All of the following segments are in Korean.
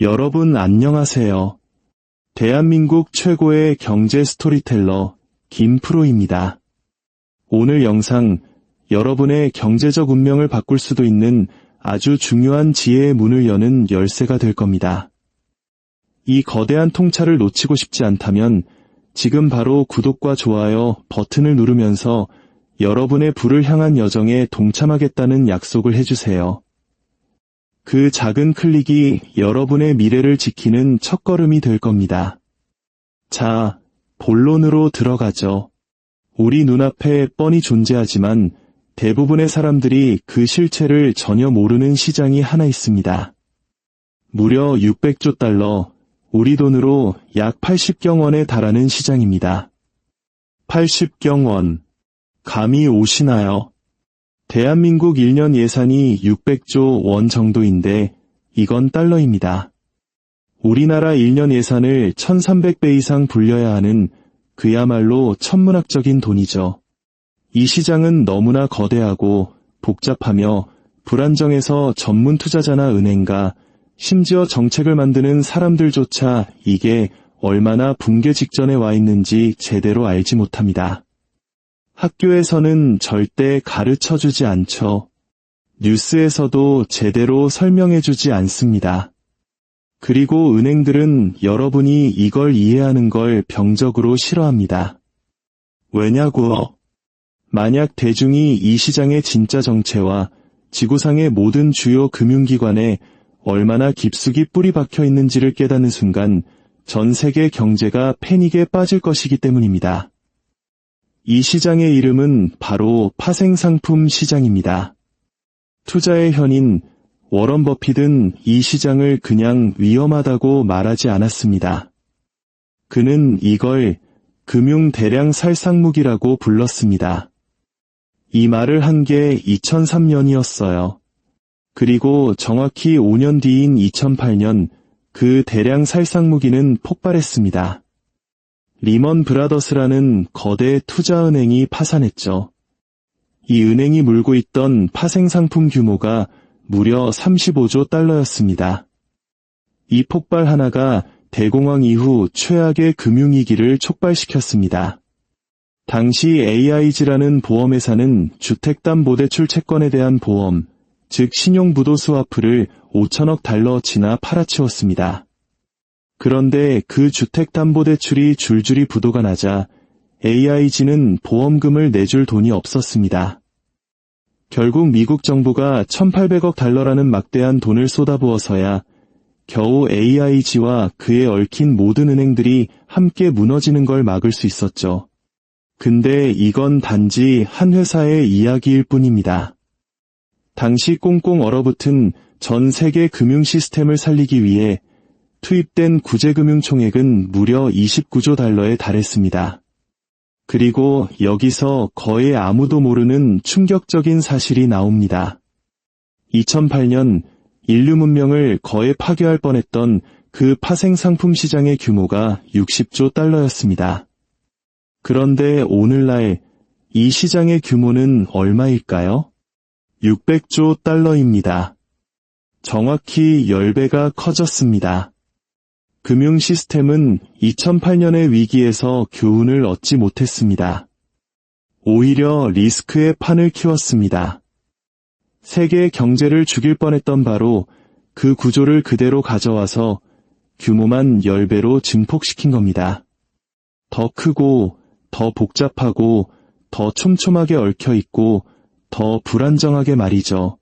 여러분 안녕하세요. 대한민국 최고의 경제 스토리텔러 김프로입니다. 오늘 영상 여러분의 경제적 운명을 바꿀 수도 있는 아주 중요한 지혜의 문을 여는 열쇠가 될 겁니다. 이 거대한 통찰을 놓치고 싶지 않다면 지금 바로 구독과 좋아요 버튼을 누르면서 여러분의 불을 향한 여정에 동참하겠다는 약속을 해주세요. 그 작은 클릭이 여러분의 미래를 지키는 첫걸음이 될 겁니다. 자, 본론으로 들어가죠. 우리 눈앞에 뻔히 존재하지만 대부분의 사람들이 그 실체를 전혀 모르는 시장이 하나 있습니다. 무려 600조 달러, 우리 돈으로 약 80경 원에 달하는 시장입니다. 80경 원. 감이 오시나요? 대한민국 1년 예산이 600조 원 정도인데 이건 달러입니다. 우리나라 1년 예산을 1300배 이상 불려야 하는 그야말로 천문학적인 돈이죠. 이 시장은 너무나 거대하고 복잡하며 불안정해서 전문 투자자나 은행가 심지어 정책을 만드는 사람들조차 이게 얼마나 붕괴 직전에 와 있는지 제대로 알지 못합니다. 학교에서는 절대 가르쳐 주지 않죠. 뉴스에서도 제대로 설명해 주지 않습니다. 그리고 은행들은 여러분이 이걸 이해하는 걸 병적으로 싫어합니다. 왜냐고? 만약 대중이 이 시장의 진짜 정체와 지구상의 모든 주요 금융기관에 얼마나 깊숙이 뿌리 박혀 있는지를 깨닫는 순간 전 세계 경제가 패닉에 빠질 것이기 때문입니다. 이 시장의 이름은 바로 파생상품 시장입니다. 투자의 현인 워런 버핏은 이 시장을 그냥 위험하다고 말하지 않았습니다. 그는 이걸 금융 대량 살상무기라고 불렀습니다. 이 말을 한 게 2003년이었어요. 그리고 정확히 5년 뒤인 2008년 그 대량 살상무기는 폭발했습니다. 리먼 브라더스라는 거대 투자은행이 파산했죠. 이 은행이 물고 있던 파생상품 규모가 무려 35조 달러였습니다. 이 폭발 하나가 대공황 이후 최악의 금융위기를 촉발시켰습니다. 당시 AIG라는 보험회사는 주택담보대출 채권에 대한 보험, 즉 신용부도스와프를 5천억 달러치나 팔아치웠습니다. 그런데 그 주택담보대출이 줄줄이 부도가 나자 AIG는 보험금을 내줄 돈이 없었습니다. 결국 미국 정부가 1800억 달러라는 막대한 돈을 쏟아부어서야 겨우 AIG와 그에 얽힌 모든 은행들이 함께 무너지는 걸 막을 수 있었죠. 근데 이건 단지 한 회사의 이야기일 뿐입니다. 당시 꽁꽁 얼어붙은 전 세계 금융 시스템을 살리기 위해 투입된 구제금융 총액은 무려 29조 달러에 달했습니다. 그리고 여기서 거의 아무도 모르는 충격적인 사실이 나옵니다. 2008년 인류 문명을 거의 파괴할 뻔했던 그 파생 상품 시장의 규모가 60조 달러였습니다. 그런데 오늘날 이 시장의 규모는 얼마일까요? 600조 달러입니다. 정확히 10배가 커졌습니다. 금융 시스템은 2008년의 위기에서 교훈을 얻지 못했습니다. 오히려 리스크의 판을 키웠습니다. 세계 경제를 죽일 뻔했던 바로 그 구조를 그대로 가져와서 규모만 10배로 증폭시킨 겁니다. 더 크고, 더 복잡하고, 더 촘촘하게 얽혀 있고, 더 불안정하게 말이죠.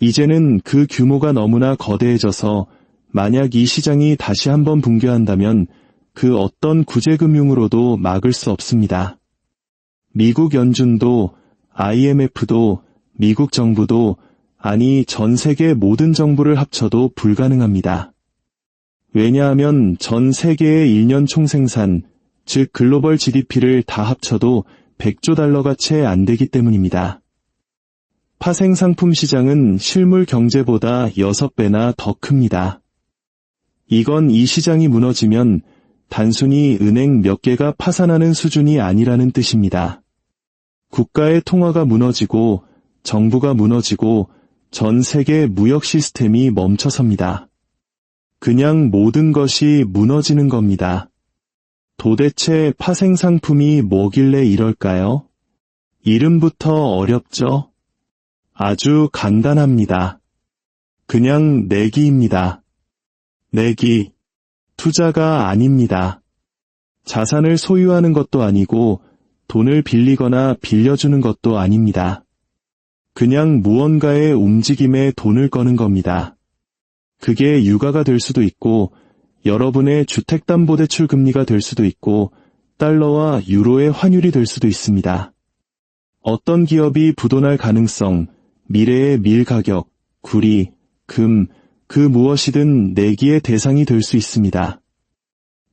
이제는 그 규모가 너무나 거대해져서 만약 이 시장이 다시 한번 붕괴한다면 그 어떤 구제금융으로도 막을 수 없습니다. 미국 연준도 IMF도 미국 정부도 아니 전 세계 모든 정부를 합쳐도 불가능합니다. 왜냐하면 전 세계의 1년 총생산, 즉 글로벌 GDP를 다 합쳐도 100조 달러가 채 안 되기 때문입니다. 파생상품 시장은 실물 경제보다 6배나 더 큽니다. 이건 이 시장이 무너지면 단순히 은행 몇 개가 파산하는 수준이 아니라는 뜻입니다. 국가의 통화가 무너지고 정부가 무너지고 전 세계 무역 시스템이 멈춰섭니다. 그냥 모든 것이 무너지는 겁니다. 도대체 파생 상품이 뭐길래 이럴까요? 이름부터 어렵죠? 아주 간단합니다. 그냥 내기입니다. 내기. 투자가 아닙니다. 자산을 소유하는 것도 아니고 돈을 빌리거나 빌려주는 것도 아닙니다. 그냥 무언가의 움직임에 돈을 거는 겁니다. 그게 유가가 될 수도 있고 여러분의 주택담보대출 금리가 될 수도 있고 달러와 유로의 환율이 될 수도 있습니다. 어떤 기업이 부도날 가능성, 미래의 밀 가격, 구리, 금, 그 무엇이든 내기의 대상이 될 수 있습니다.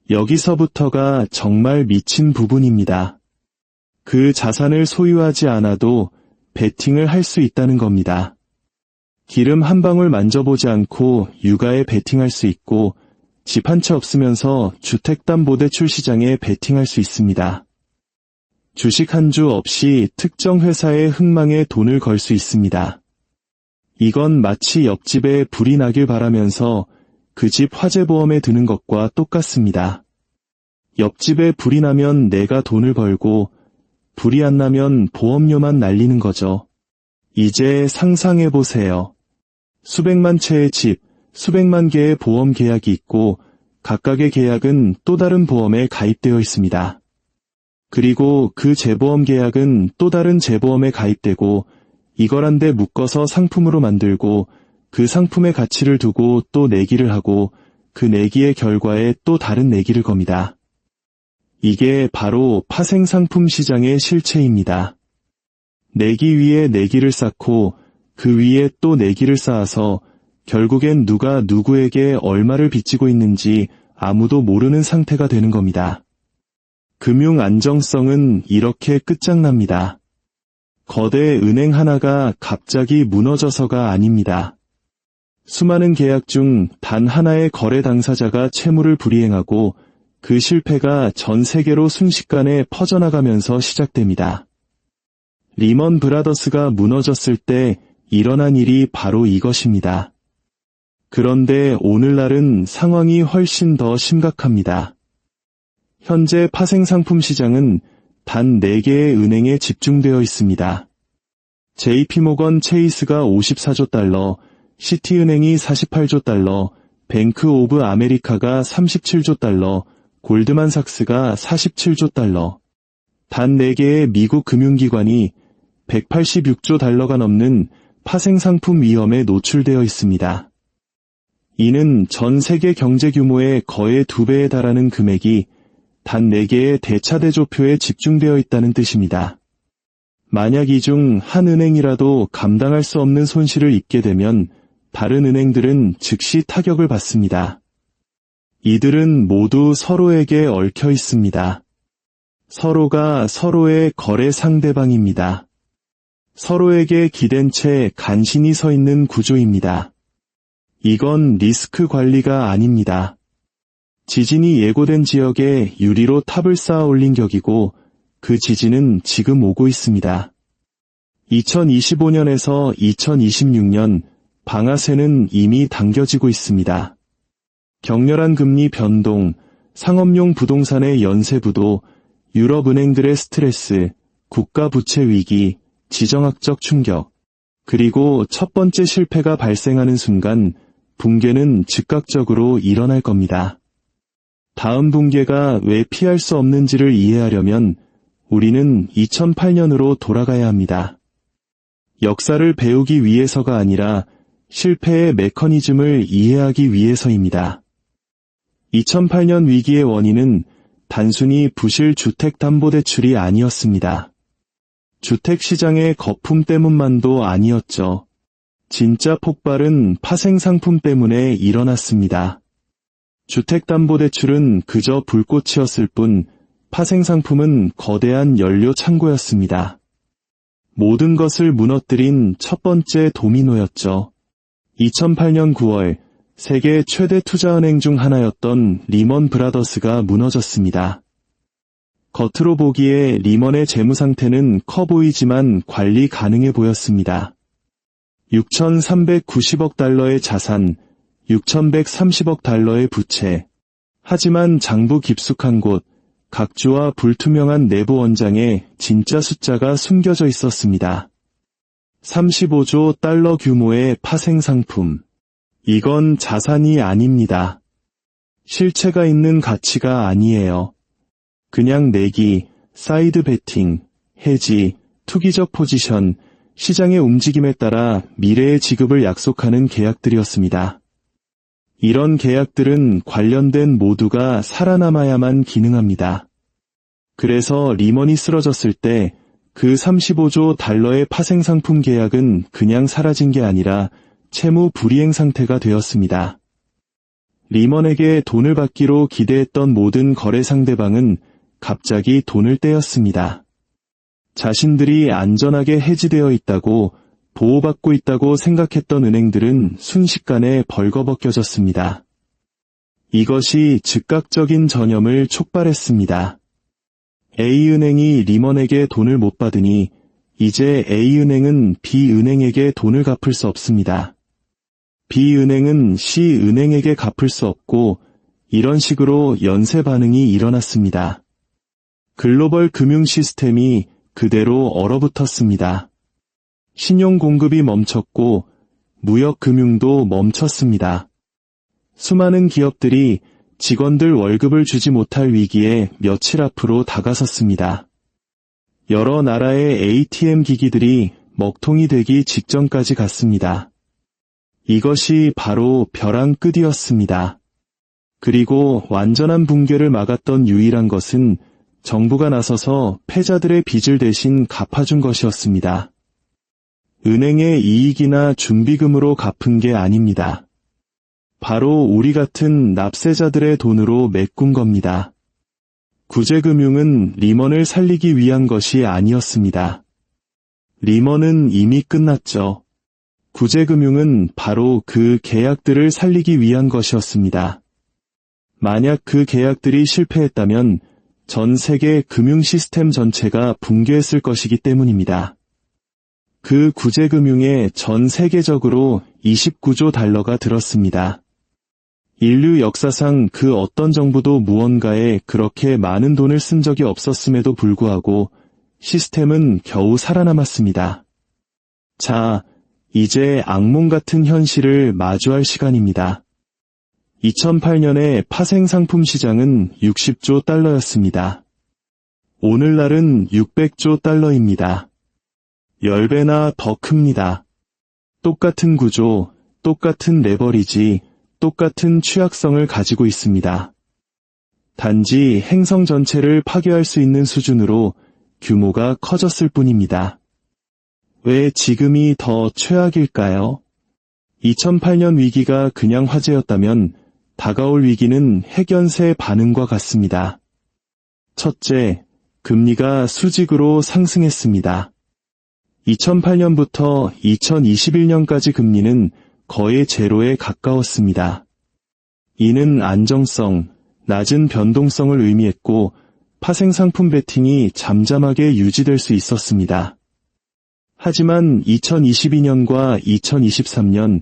여기서부터가 정말 미친 부분입니다. 그 자산을 소유하지 않아도 베팅을 할 수 있다는 겁니다. 기름 한 방울 만져보지 않고 육아에 베팅할 수 있고 집 한 채 없으면서 주택담보대출 시장에 베팅할 수 있습니다. 주식 한 주 없이 특정 회사의 흥망에 돈을 걸 수 있습니다. 이건 마치 옆집에 불이 나길 바라면서 그 집 화재보험에 드는 것과 똑같습니다. 옆집에 불이 나면 내가 돈을 벌고 불이 안 나면 보험료만 날리는 거죠. 이제 상상해 보세요. 수백만 채의 집, 수백만 개의 보험 계약이 있고 각각의 계약은 또 다른 보험에 가입되어 있습니다. 그리고 그 재보험 계약은 또 다른 재보험에 가입되고 이걸 한데 묶어서 상품으로 만들고 그 상품의 가치를 두고 또 내기를 하고 그 내기의 결과에 또 다른 내기를 겁니다. 이게 바로 파생 상품 시장의 실체입니다. 내기 위에 내기를 쌓고 그 위에 또 내기를 쌓아서 결국엔 누가 누구에게 얼마를 빚지고 있는지 아무도 모르는 상태가 되는 겁니다. 금융 안정성은 이렇게 끝장납니다. 거대 은행 하나가 갑자기 무너져서가 아닙니다. 수많은 계약 중 단 하나의 거래 당사자가 채무를 불이행하고 그 실패가 전 세계로 순식간에 퍼져나가면서 시작됩니다. 리먼 브라더스가 무너졌을 때 일어난 일이 바로 이것입니다. 그런데 오늘날은 상황이 훨씬 더 심각합니다. 현재 파생상품 시장은 단 4개의 은행에 집중되어 있습니다. JP모건 체이스가 54조 달러, 시티은행이 48조 달러, 뱅크 오브 아메리카가 37조 달러, 골드만삭스가 47조 달러. 단 4개의 미국 금융기관이 186조 달러가 넘는 파생상품 위험에 노출되어 있습니다. 이는 전 세계 경제 규모의 거의 두 배에 달하는 금액이 단 4개의 대차대조표에 집중되어 있다는 뜻입니다. 만약 이 중 한 은행이라도 감당할 수 없는 손실을 입게 되면 다른 은행들은 즉시 타격을 받습니다. 이들은 모두 서로에게 얽혀 있습니다. 서로가 서로의 거래 상대방입니다. 서로에게 기댄 채 간신히 서 있는 구조입니다. 이건 리스크 관리가 아닙니다. 지진이 예고된 지역에 유리로 탑을 쌓아 올린 격이고 그 지진은 지금 오고 있습니다. 2025년에서 2026년 방아쇠는 이미 당겨지고 있습니다. 격렬한 금리 변동, 상업용 부동산의 연쇄부도, 유럽 은행들의 스트레스, 국가 부채 위기, 지정학적 충격, 그리고 첫 번째 실패가 발생하는 순간 붕괴는 즉각적으로 일어날 겁니다. 다음 붕괴가 왜 피할 수 없는지를 이해하려면 우리는 2008년으로 돌아가야 합니다. 역사를 배우기 위해서가 아니라 실패의 메커니즘을 이해하기 위해서입니다. 2008년 위기의 원인은 단순히 부실 주택담보대출이 아니었습니다. 주택시장의 거품 때문만도 아니었죠. 진짜 폭발은 파생상품 때문에 일어났습니다. 주택담보대출은 그저 불꽃이었을 뿐 파생상품은 거대한 연료 창고였습니다. 모든 것을 무너뜨린 첫 번째 도미노였죠. 2008년 9월 세계 최대 투자은행 중 하나였던 리먼 브라더스가 무너졌습니다. 겉으로 보기에 리먼의 재무 상태는 커 보이지만 관리 가능해 보였습니다. 6,390억 달러의 자산, 6,130억 달러의 부채. 하지만 장부 깊숙한 곳, 각주와 불투명한 내부 원장에 진짜 숫자가 숨겨져 있었습니다. 35조 달러 규모의 파생 상품. 이건 자산이 아닙니다. 실체가 있는 가치가 아니에요. 그냥 내기, 사이드 베팅, 해지, 투기적 포지션, 시장의 움직임에 따라 미래의 지급을 약속하는 계약들이었습니다. 이런 계약들은 관련된 모두가 살아남아야만 기능합니다. 그래서 리먼이 쓰러졌을 때 그 35조 달러의 파생상품 계약은 그냥 사라진 게 아니라 채무 불이행 상태가 되었습니다. 리먼에게 돈을 받기로 기대했던 모든 거래 상대방은 갑자기 돈을 떼었습니다. 자신들이 안전하게 해지되어 있다고 보호받고 있다고 생각했던 은행들은 순식간에 벌거벗겨졌습니다. 이것이 즉각적인 전염을 촉발했습니다. A은행이 리먼에게 돈을 못 받으니 이제 A은행은 B은행에게 돈을 갚을 수 없습니다. B은행은 C은행에게 갚을 수 없고 이런 식으로 연쇄 반응이 일어났습니다. 글로벌 금융 시스템이 그대로 얼어붙었습니다. 신용 공급이 멈췄고 무역 금융도 멈췄습니다. 수많은 기업들이 직원들 월급을 주지 못할 위기에 며칠 앞으로 다가섰습니다. 여러 나라의 ATM 기기들이 먹통이 되기 직전까지 갔습니다. 이것이 바로 벼랑 끝이었습니다. 그리고 완전한 붕괴를 막았던 유일한 것은 정부가 나서서 패자들의 빚을 대신 갚아준 것이었습니다. 은행의 이익이나 준비금으로 갚은 게 아닙니다. 바로 우리 같은 납세자들의 돈으로 메꾼 겁니다. 구제금융은 리먼을 살리기 위한 것이 아니었습니다. 리먼은 이미 끝났죠. 구제금융은 바로 그 계약들을 살리기 위한 것이었습니다. 만약 그 계약들이 실패했다면 전 세계 금융 시스템 전체가 붕괴했을 것이기 때문입니다. 그 구제금융에 전 세계적으로 29조 달러가 들었습니다. 인류 역사상 그 어떤 정부도 무언가에 그렇게 많은 돈을 쓴 적이 없었음에도 불구하고 시스템은 겨우 살아남았습니다. 자, 이제 악몽 같은 현실을 마주할 시간입니다. 2008년에 파생 상품 시장은 60조 달러였습니다. 오늘날은 600조 달러입니다. 10배나 더 큽니다. 똑같은 구조, 똑같은 레버리지, 똑같은 취약성을 가지고 있습니다. 단지 행성 전체를 파괴할 수 있는 수준으로 규모가 커졌을 뿐입니다. 왜 지금이 더 최악일까요? 2008년 위기가 그냥 화재였다면 다가올 위기는 핵연쇄 반응과 같습니다. 첫째, 금리가 수직으로 상승했습니다. 2008년부터 2021년까지 금리는 거의 제로에 가까웠습니다. 이는 안정성, 낮은 변동성을 의미했고 파생상품 베팅이 잠잠하게 유지될 수 있었습니다. 하지만 2022년과 2023년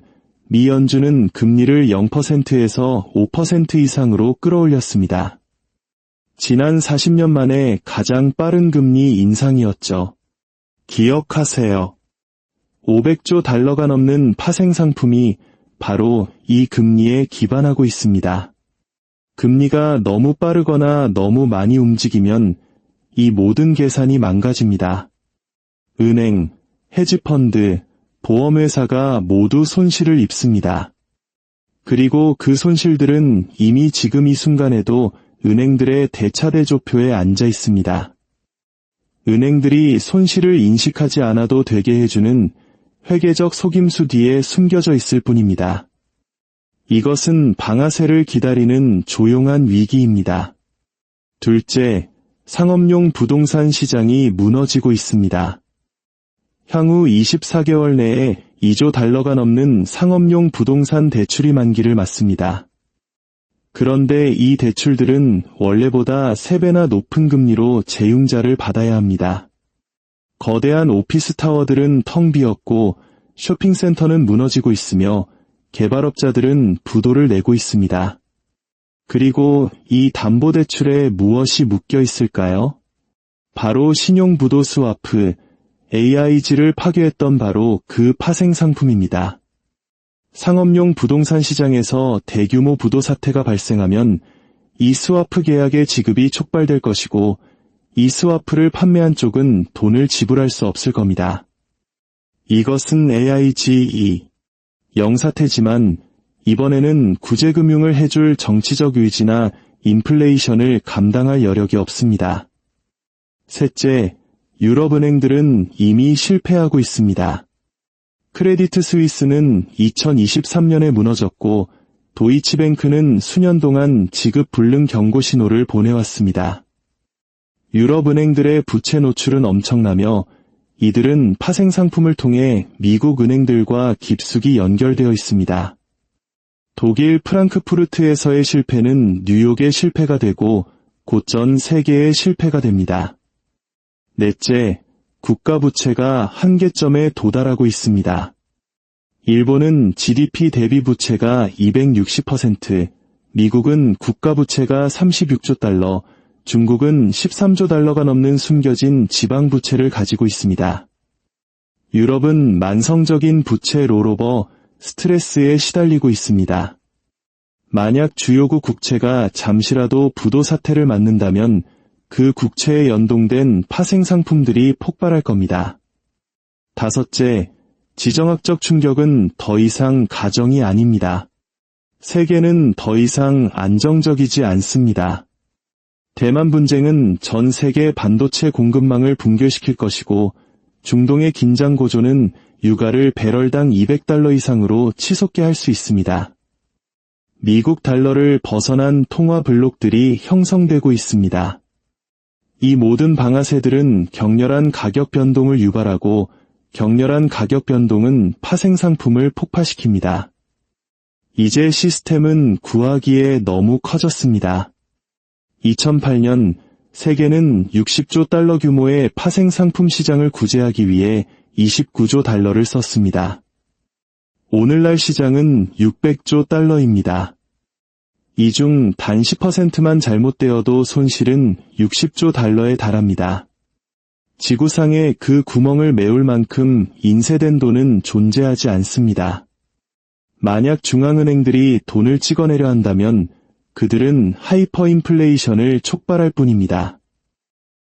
미 연준은 금리를 0%에서 5% 이상으로 끌어올렸습니다. 지난 40년 만에 가장 빠른 금리 인상이었죠. 기억하세요. 500조 달러가 넘는 파생 상품이 바로 이 금리에 기반하고 있습니다. 금리가 너무 빠르거나 너무 많이 움직이면 이 모든 계산이 망가집니다. 은행, 헤지펀드, 보험회사가 모두 손실을 입습니다. 그리고 그 손실들은 이미 지금 이 순간에도 은행들의 대차대조표에 앉아 있습니다. 은행들이 손실을 인식하지 않아도 되게 해주는 회계적 속임수 뒤에 숨겨져 있을 뿐입니다. 이것은 방아쇠를 기다리는 조용한 위기입니다. 둘째, 상업용 부동산 시장이 무너지고 있습니다. 향후 24개월 내에 2조 달러가 넘는 상업용 부동산 대출이 만기를 맞습니다. 그런데 이 대출들은 원래보다 3배나 높은 금리로 재융자를 받아야 합니다. 거대한 오피스 타워들은 텅 비었고 쇼핑센터는 무너지고 있으며 개발업자들은 부도를 내고 있습니다. 그리고 이 담보대출에 무엇이 묶여 있을까요? 바로 신용부도 스와프, AIG를 파괴했던 바로 그 파생 상품입니다. 상업용 부동산 시장에서 대규모 부도 사태가 발생하면 이 스와프 계약의 지급이 촉발될 것이고 이 스와프를 판매한 쪽은 돈을 지불할 수 없을 겁니다. 이것은 AIGE 영사태지만 이번에는 구제금융을 해줄 정치적 의지나 인플레이션을 감당할 여력이 없습니다. 셋째, 유럽은행들은 이미 실패하고 있습니다. 크레디트 스위스는 2023년에 무너졌고 도이치뱅크는 수년 동안 지급 불능 경고 신호를 보내왔습니다. 유럽 은행들의 부채 노출은 엄청나며 이들은 파생 상품을 통해 미국 은행들과 깊숙이 연결되어 있습니다. 독일 프랑크푸르트에서의 실패는 뉴욕의 실패가 되고 곧전 세계의 실패가 됩니다. 넷째, 국가 부채가 한계점에 도달하고 있습니다. 일본은 GDP 대비 부채가 260%, 미국은 국가 부채가 36조 달러, 중국은 13조 달러가 넘는 숨겨진 지방 부채를 가지고 있습니다. 유럽은 만성적인 부채 롤오버, 스트레스에 시달리고 있습니다. 만약 주요국 국채가 잠시라도 부도 사태를 맞는다면 그 국채에 연동된 파생 상품들이 폭발할 겁니다. 다섯째, 지정학적 충격은 더 이상 가정이 아닙니다. 세계는 더 이상 안정적이지 않습니다. 대만 분쟁은 전 세계 반도체 공급망을 붕괴시킬 것이고 중동의 긴장 고조는 유가를 배럴당 200달러 이상으로 치솟게 할 수 있습니다. 미국 달러를 벗어난 통화 블록들이 형성되고 있습니다. 이 모든 방아쇠들은 격렬한 가격 변동을 유발하고 격렬한 가격 변동은 파생 상품을 폭파시킵니다. 이제 시스템은 구하기에 너무 커졌습니다. 2008년 세계는 60조 달러 규모의 파생 상품 시장을 구제하기 위해 29조 달러를 썼습니다. 오늘날 시장은 600조 달러입니다. 이 중 단 10%만 잘못되어도 손실은 60조 달러에 달합니다. 지구상에 그 구멍을 메울 만큼 인쇄된 돈은 존재하지 않습니다. 만약 중앙은행들이 돈을 찍어내려 한다면 그들은 하이퍼 인플레이션을 촉발할 뿐입니다.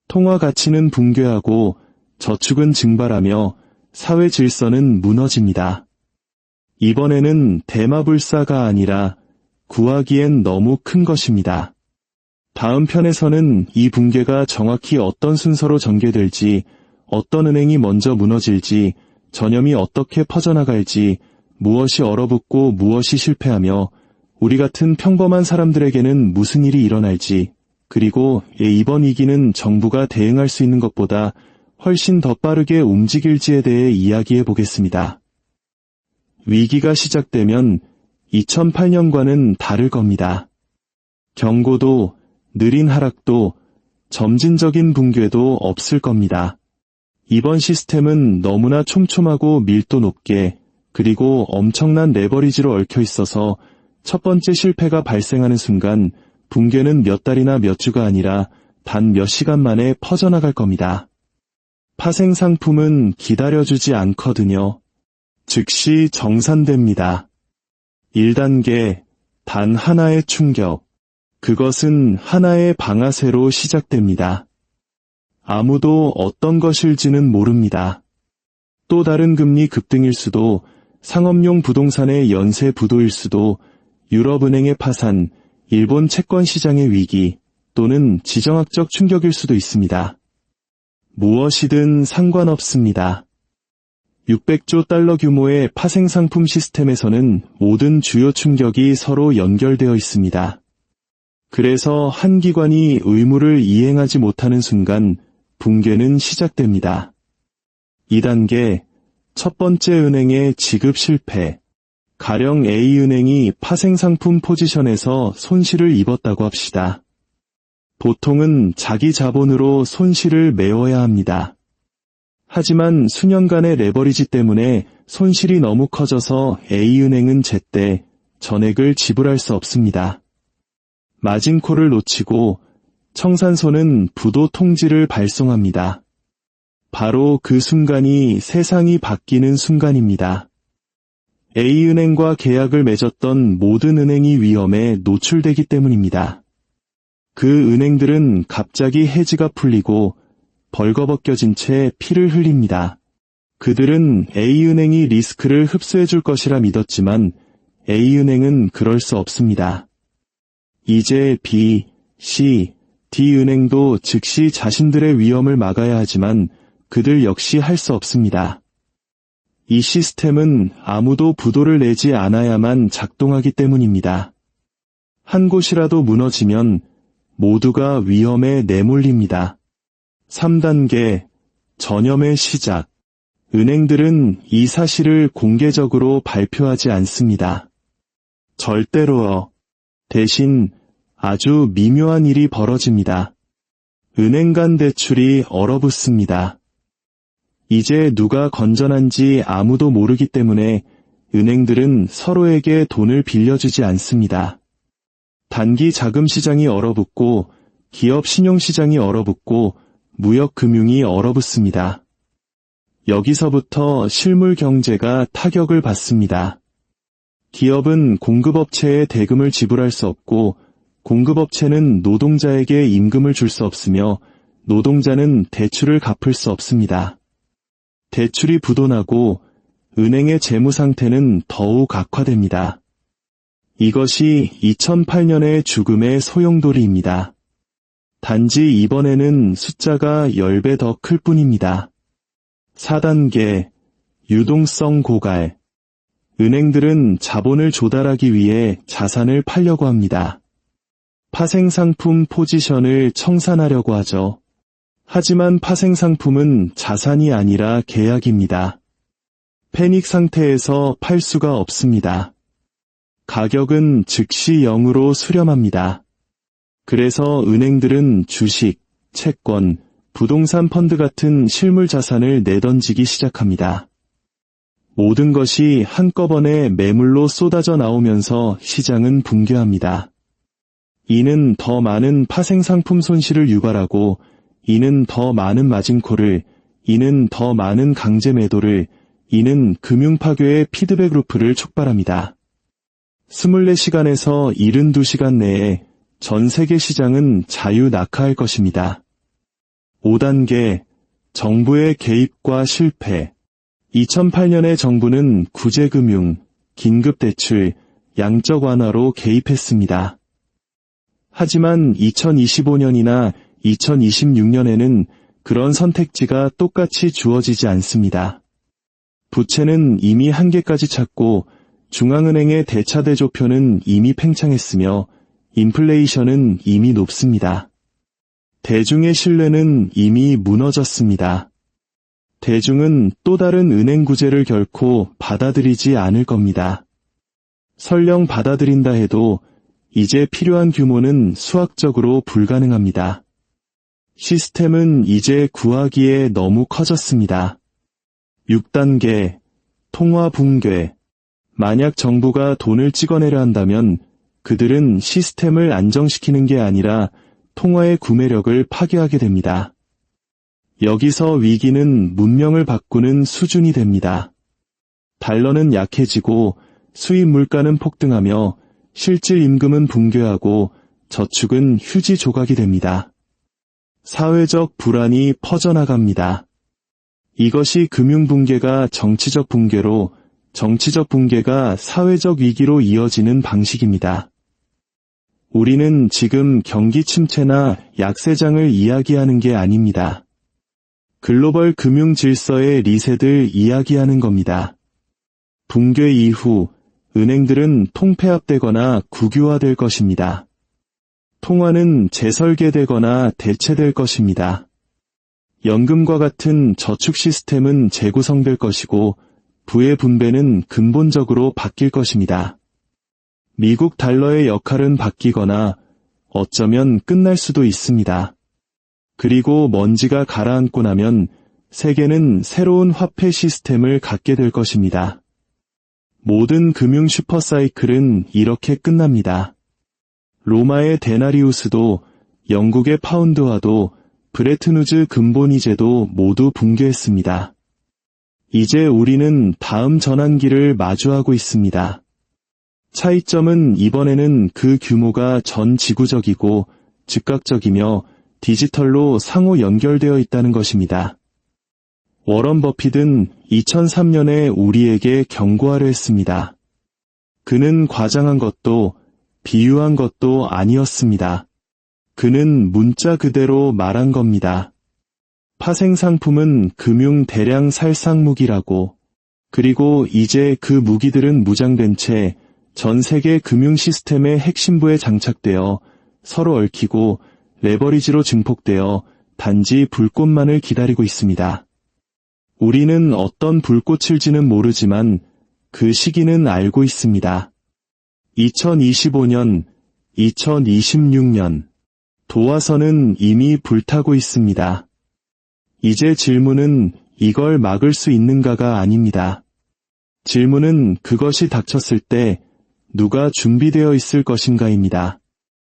통화 가치는 붕괴하고 저축은 증발하며 사회 질서는 무너집니다. 이번에는 대마불사가 아니라 구하기엔 너무 큰 것입니다. 다음 편에서는 이 붕괴가 정확히 어떤 순서로 전개될지, 어떤 은행이 먼저 무너질지, 전염이 어떻게 퍼져나갈지, 무엇이 얼어붙고 무엇이 실패하며 우리 같은 평범한 사람들에게는 무슨 일이 일어날지, 그리고 이번 위기는 정부가 대응할 수 있는 것보다 훨씬 더 빠르게 움직일지에 대해 이야기해 보겠습니다. 위기가 시작되면 2008년과는 다를 겁니다. 경고도, 느린 하락도, 점진적인 붕괴도 없을 겁니다. 이번 시스템은 너무나 촘촘하고 밀도 높게, 그리고 엄청난 레버리지로 얽혀 있어서 첫 번째 실패가 발생하는 순간 붕괴는 몇 달이나 몇 주가 아니라 단 몇 시간 만에 퍼져나갈 겁니다. 파생 상품은 기다려주지 않거든요. 즉시 정산됩니다. 1단계, 단 하나의 충격. 그것은 하나의 방아쇠로 시작됩니다. 아무도 어떤 것일지는 모릅니다. 또 다른 금리 급등일 수도, 상업용 부동산의 연쇄 부도일 수도, 유럽은행의 파산, 일본 채권 시장의 위기 또는 지정학적 충격일 수도 있습니다. 무엇이든 상관없습니다. 600조 달러 규모의 파생 상품 시스템에서는 모든 주요 충격이 서로 연결되어 있습니다. 그래서 한 기관이 의무를 이행하지 못하는 순간 붕괴는 시작됩니다. 2단계 첫 번째 은행의 지급 실패 가령 A은행이 파생상품 포지션에서 손실을 입었다고 합시다. 보통은 자기 자본으로 손실을 메워야 합니다. 하지만 수년간의 레버리지 때문에 손실이 너무 커져서 A은행은 제때 전액을 지불할 수 없습니다. 마진콜을 놓치고 청산소는 부도 통지를 발송합니다. 바로 그 순간이 세상이 바뀌는 순간입니다. A은행과 계약을 맺었던 모든 은행이 위험에 노출되기 때문입니다. 그 은행들은 갑자기 해지가 풀리고 벌거벗겨진 채 피를 흘립니다. 그들은 A은행이 리스크를 흡수해 줄 것이라 믿었지만 A은행은 그럴 수 없습니다. 이제 B, C, D은행도 즉시 자신들의 위험을 막아야 하지만 그들 역시 할 수 없습니다. 이 시스템은 아무도 부도를 내지 않아야만 작동하기 때문입니다. 한 곳이라도 무너지면 모두가 위험에 내몰립니다. 3단계 전염의 시작 은행들은 이 사실을 공개적으로 발표하지 않습니다. 절대로요. 대신 아주 미묘한 일이 벌어집니다. 은행 간 대출이 얼어붙습니다. 이제 누가 건전한지 아무도 모르기 때문에 은행들은 서로에게 돈을 빌려주지 않습니다. 단기 자금 시장이 얼어붙고 기업 신용 시장이 얼어붙고 무역 금융이 얼어붙습니다. 여기서부터 실물 경제가 타격을 받습니다. 기업은 공급업체에 대금을 지불할 수 없고 공급업체는 노동자에게 임금을 줄 수 없으며 노동자는 대출을 갚을 수 없습니다. 대출이 부도나고 은행의 재무 상태는 더욱 악화됩니다. 이것이 2008년의 죽음의 소용돌이입니다. 단지 이번에는 숫자가 10배 더 클 뿐입니다. 4단계 유동성 고갈 은행들은 자본을 조달하기 위해 자산을 팔려고 합니다. 파생상품 포지션을 청산하려고 하죠. 하지만 파생상품은 자산이 아니라 계약입니다. 패닉 상태에서 팔 수가 없습니다. 가격은 즉시 0으로 수렴합니다. 그래서 은행들은 주식, 채권, 부동산 펀드 같은 실물 자산을 내던지기 시작합니다. 모든 것이 한꺼번에 매물로 쏟아져 나오면서 시장은 붕괴합니다. 이는 더 많은 파생상품 손실을 유발하고 이는 더 많은 마진콜을, 이는 더 많은 강제 매도를, 이는 금융 파괴의 피드백 루프를 촉발합니다. 24시간에서 72시간 내에 전 세계 시장은 자유 낙하할 것입니다. 5단계 정부의 개입과 실패 2008년에 정부는 구제금융, 긴급대출, 양적 완화로 개입했습니다. 하지만 2025년이나 2026년에는 그런 선택지가 똑같이 주어지지 않습니다. 부채는 이미 한계까지 찼고 중앙은행의 대차대조표는 이미 팽창했으며 인플레이션은 이미 높습니다. 대중의 신뢰는 이미 무너졌습니다. 대중은 또 다른 은행 구제를 결코 받아들이지 않을 겁니다. 설령 받아들인다 해도 이제 필요한 규모는 수학적으로 불가능합니다. 시스템은 이제 구하기에 너무 커졌습니다. 6단계 통화 붕괴 만약 정부가 돈을 찍어내려 한다면 그들은 시스템을 안정시키는 게 아니라 통화의 구매력을 파괴하게 됩니다. 여기서 위기는 문명을 바꾸는 수준이 됩니다. 달러는 약해지고 수입 물가는 폭등하며 실질 임금은 붕괴하고 저축은 휴지 조각이 됩니다. 사회적 불안이 퍼져나갑니다. 이것이 금융 붕괴가 정치적 붕괴로 정치적 붕괴가 사회적 위기로 이어지는 방식입니다. 우리는 지금 경기 침체나 약세장을 이야기하는 게 아닙니다. 글로벌 금융 질서의 리셋을 이야기하는 겁니다. 붕괴 이후 은행들은 통폐합되거나 국유화될 것입니다. 통화는 재설계되거나 대체될 것입니다. 연금과 같은 저축 시스템은 재구성될 것이고 부의 분배는 근본적으로 바뀔 것입니다. 미국 달러의 역할은 바뀌거나 어쩌면 끝날 수도 있습니다. 그리고 먼지가 가라앉고 나면 세계는 새로운 화폐 시스템을 갖게 될 것입니다. 모든 금융 슈퍼사이클은 이렇게 끝납니다. 로마의 데나리우스도 영국의 파운드화도 브레트누즈 근본이제도 모두 붕괴했습니다. 이제 우리는 다음 전환기를 마주하고 있습니다. 차이점은 이번에는 그 규모가 전 지구적이고 즉각적이며 디지털로 상호 연결되어 있다는 것입니다. 워런 버핏은 2003년에 우리에게 경고하려 했습니다. 그는 과장한 것도 비유한 것도 아니었습니다. 그는 문자 그대로 말한 겁니다. 파생 상품은 금융 대량 살상 무기라고. 그리고 이제 그 무기들은 무장된 채 전 세계 금융 시스템의 핵심부에 장착되어 서로 얽히고 레버리지로 증폭되어 단지 불꽃만을 기다리고 있습니다. 우리는 어떤 불꽃일지는 모르지만 그 시기는 알고 있습니다. 2025년, 2026년, 도화선은 이미 불타고 있습니다. 이제 질문은 이걸 막을 수 있는가가 아닙니다. 질문은 그것이 닥쳤을 때 누가 준비되어 있을 것인가입니다.